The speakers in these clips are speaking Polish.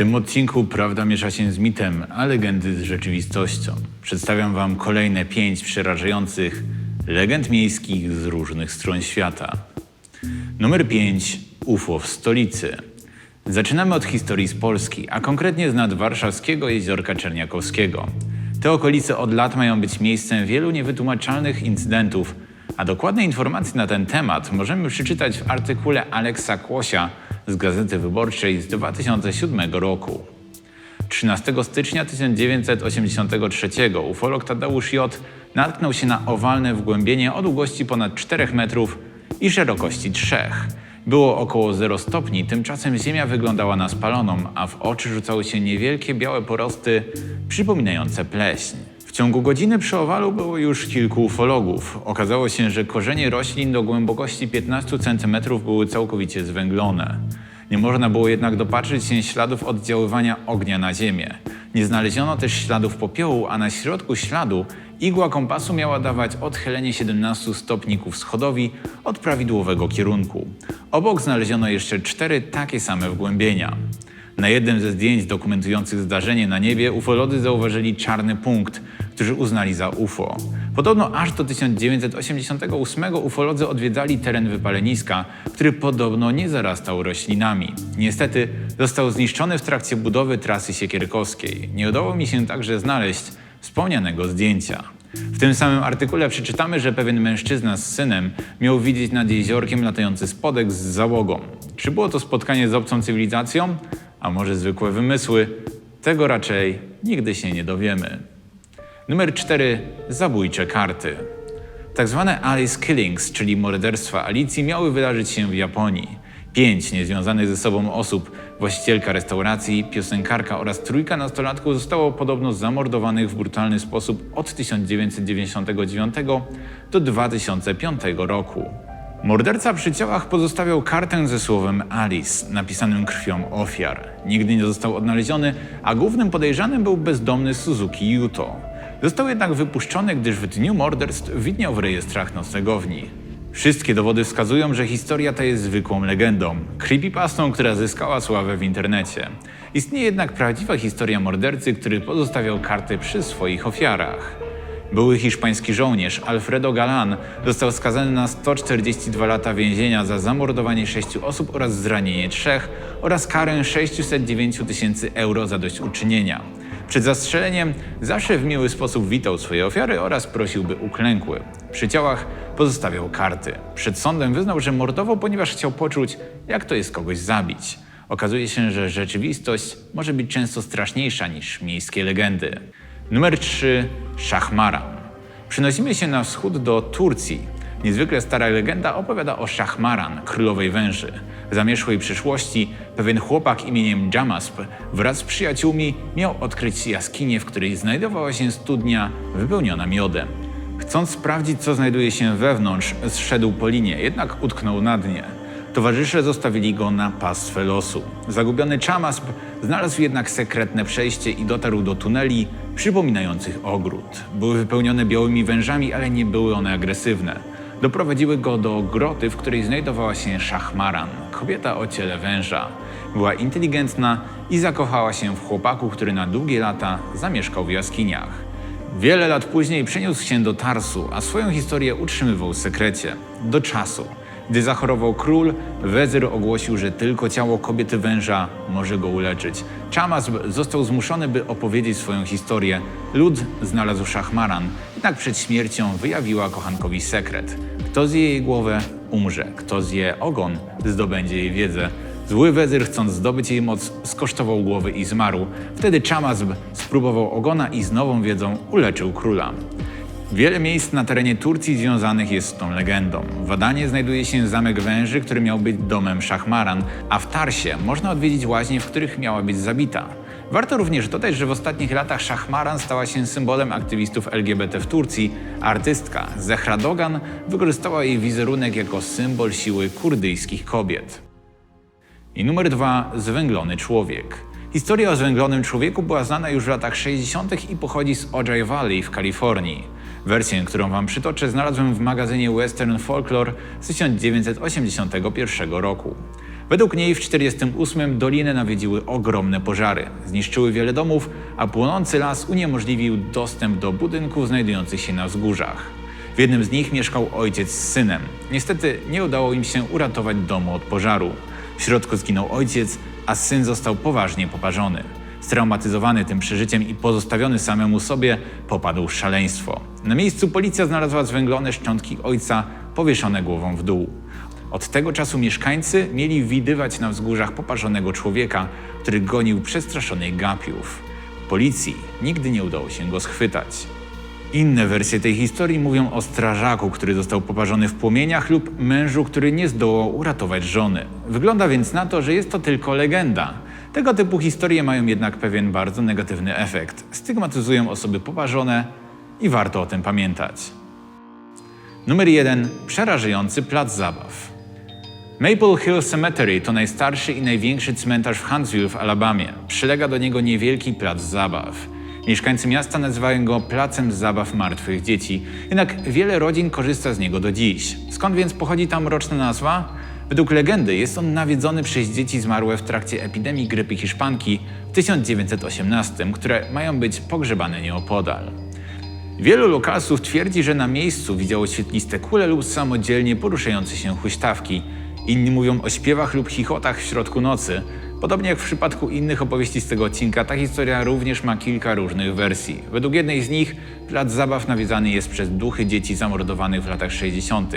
tym odcinku prawda miesza się z mitem, a legendy z rzeczywistością. Przedstawiam Wam kolejne pięć przerażających legend miejskich z różnych stron świata. Numer 5. UFO w stolicy. Zaczynamy od historii z Polski, a konkretnie z nad warszawskiego jeziorka Czerniakowskiego. Te okolice od lat mają być miejscem wielu niewytłumaczalnych incydentów, a dokładne informacje na ten temat możemy przeczytać w artykule Aleksa Kłosia z Gazety Wyborczej z 2007 roku. 13 stycznia 1983 ufolog Tadeusz J. natknął się na owalne wgłębienie o długości ponad 4 metrów i szerokości 3. Było około 0 stopni, tymczasem Ziemia wyglądała na spaloną, a w oczy rzucały się niewielkie białe porosty przypominające pleśń. W ciągu godziny przy owalu było już kilku ufologów. Okazało się, że korzenie roślin do głębokości 15 cm były całkowicie zwęglone. Nie można było jednak dopatrzyć się śladów oddziaływania ognia na Ziemię. Nie znaleziono też śladów popiołu, a na środku śladu igła kompasu miała dawać odchylenie 17 stopni wschodowi od prawidłowego kierunku. Obok znaleziono jeszcze cztery takie same wgłębienia. Na jednym ze zdjęć dokumentujących zdarzenie na niebie ufolodzy zauważyli czarny punkt, który uznali za UFO. Podobno aż do 1988 ufolodzy odwiedzali teren wypaleniska, który podobno nie zarastał roślinami. Niestety został zniszczony w trakcie budowy trasy siekierkowskiej. Nie udało mi się także znaleźć wspomnianego zdjęcia. W tym samym artykule przeczytamy, że pewien mężczyzna z synem miał widzieć nad jeziorkiem latający spodek z załogą. Czy było to spotkanie z obcą cywilizacją? A może zwykłe wymysły? Tego raczej nigdy się nie dowiemy. Numer 4. Zabójcze karty. Tak zwane Alice Killings, czyli morderstwa Alicji, miały wydarzyć się w Japonii. Pięć niezwiązanych ze sobą osób, właścicielka restauracji, piosenkarka oraz trójka nastolatków zostało podobno zamordowanych w brutalny sposób od 1999 do 2005 roku. Morderca przy ciałach pozostawiał kartę ze słowem Alice, napisanym krwią ofiar. Nigdy nie został odnaleziony, a głównym podejrzanym był bezdomny Suzuki Yuto. Został jednak wypuszczony, gdyż w dniu morderstw widniał w rejestrach noclegowni. Wszystkie dowody wskazują, że historia ta jest zwykłą legendą, creepypastą, która zyskała sławę w internecie. Istnieje jednak prawdziwa historia mordercy, który pozostawiał karty przy swoich ofiarach. Były hiszpański żołnierz Alfredo Galan został skazany na 142 lata więzienia za zamordowanie sześciu osób oraz zranienie trzech oraz karę 609 tysięcy euro za dośćuczynienia. Przed zastrzeleniem zawsze w miły sposób witał swoje ofiary oraz prosił, by uklękły. Przy ciałach pozostawiał karty. Przed sądem wyznał, że mordował, ponieważ chciał poczuć, jak to jest kogoś zabić. Okazuje się, że rzeczywistość może być często straszniejsza niż miejskie legendy. Numer 3. Szachmaran. Przenosimy się na wschód do Turcji. Niezwykle stara legenda opowiada o Szachmaran, królowej węży. Zamierzchłej przyszłości pewien chłopak imieniem Jamasp wraz z przyjaciółmi miał odkryć jaskinię, w której znajdowała się studnia wypełniona miodem. Chcąc sprawdzić, co znajduje się wewnątrz, zszedł po linie, jednak utknął na dnie. Towarzysze zostawili go na pastwę losu. Zagubiony Chamasp znalazł jednak sekretne przejście i dotarł do tuneli przypominających ogród. Były wypełnione białymi wężami, ale nie były one agresywne. Doprowadziły go do groty, w której znajdowała się Szachmaran, kobieta o ciele węża. Była inteligentna i zakochała się w chłopaku, który na długie lata zamieszkał w jaskiniach. Wiele lat później przeniósł się do Tarsu, a swoją historię utrzymywał w sekrecie. Do czasu, gdy zachorował król, wezyr ogłosił, że tylko ciało kobiety węża może go uleczyć. Chamas został zmuszony, by opowiedzieć swoją historię. Lud znalazł Szachmaran, jednak przed śmiercią wyjawiła kochankowi sekret. Kto zje jej głowę, umrze. Kto zje ogon, zdobędzie jej wiedzę. Zły wezyr, chcąc zdobyć jej moc, skosztował głowy i zmarł. Wtedy Chamazb spróbował ogona i z nową wiedzą uleczył króla. Wiele miejsc na terenie Turcji związanych jest z tą legendą. W Adanie znajduje się zamek węży, który miał być domem Szachmaran, a w Tarsie można odwiedzić łaźnie, w których miała być zabita. Warto również dodać, że w ostatnich latach Szachmaran stała się symbolem aktywistów LGBT w Turcji, artystka Zehra Dogan wykorzystała jej wizerunek jako symbol siły kurdyjskich kobiet. I numer dwa, zwęglony człowiek. Historia o zwęglonym człowieku była znana już w latach 60. i pochodzi z Ojai Valley w Kalifornii. Wersję, którą wam przytoczę, znalazłem w magazynie Western Folklore z 1981 roku. Według niej w 1948 dolinę nawiedziły ogromne pożary. Zniszczyły wiele domów, a płonący las uniemożliwił dostęp do budynków znajdujących się na wzgórzach. W jednym z nich mieszkał ojciec z synem. Niestety nie udało im się uratować domu od pożaru. W środku zginął ojciec, a syn został poważnie poparzony. Straumatyzowany tym przeżyciem i pozostawiony samemu sobie, popadł w szaleństwo. Na miejscu policja znalazła zwęglone szczątki ojca powieszone głową w dół. Od tego czasu mieszkańcy mieli widywać na wzgórzach poparzonego człowieka, który gonił przestraszonych gapiów. Policji nigdy nie udało się go schwytać. Inne wersje tej historii mówią o strażaku, który został poparzony w płomieniach lub mężu, który nie zdołał uratować żony. Wygląda więc na to, że jest to tylko legenda. Tego typu historie mają jednak pewien bardzo negatywny efekt. Stygmatyzują osoby poparzone i warto o tym pamiętać. Numer 1. Przerażający plac zabaw. Maple Hill Cemetery to najstarszy i największy cmentarz w Huntsville w Alabamie. Przylega do niego niewielki plac zabaw. Mieszkańcy miasta nazywają go Placem Zabaw Martwych Dzieci, jednak wiele rodzin korzysta z niego do dziś. Skąd więc pochodzi ta mroczna nazwa? Według legendy jest on nawiedzony przez dzieci zmarłe w trakcie epidemii grypy hiszpanki w 1918, które mają być pogrzebane nieopodal. Wielu lokalsów twierdzi, że na miejscu widziało świetliste kule lub samodzielnie poruszające się huśtawki. Inni mówią o śpiewach lub chichotach w środku nocy. Podobnie jak w przypadku innych opowieści z tego odcinka, ta historia również ma kilka różnych wersji. Według jednej z nich plac zabaw nawiedzany jest przez duchy dzieci zamordowanych w latach 60.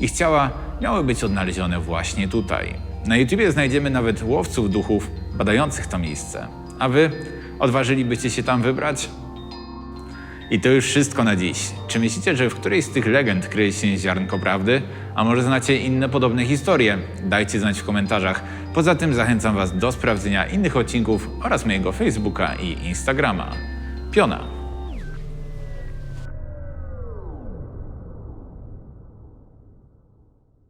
Ich ciała miały być odnalezione właśnie tutaj. Na YouTubie znajdziemy nawet łowców duchów badających to miejsce. A wy odważylibyście się tam wybrać? I to już wszystko na dziś. Czy myślicie, że w którejś z tych legend kryje się ziarnko prawdy? A może znacie inne podobne historie? Dajcie znać w komentarzach. Poza tym zachęcam Was do sprawdzenia innych odcinków oraz mojego Facebooka i Instagrama. Piona.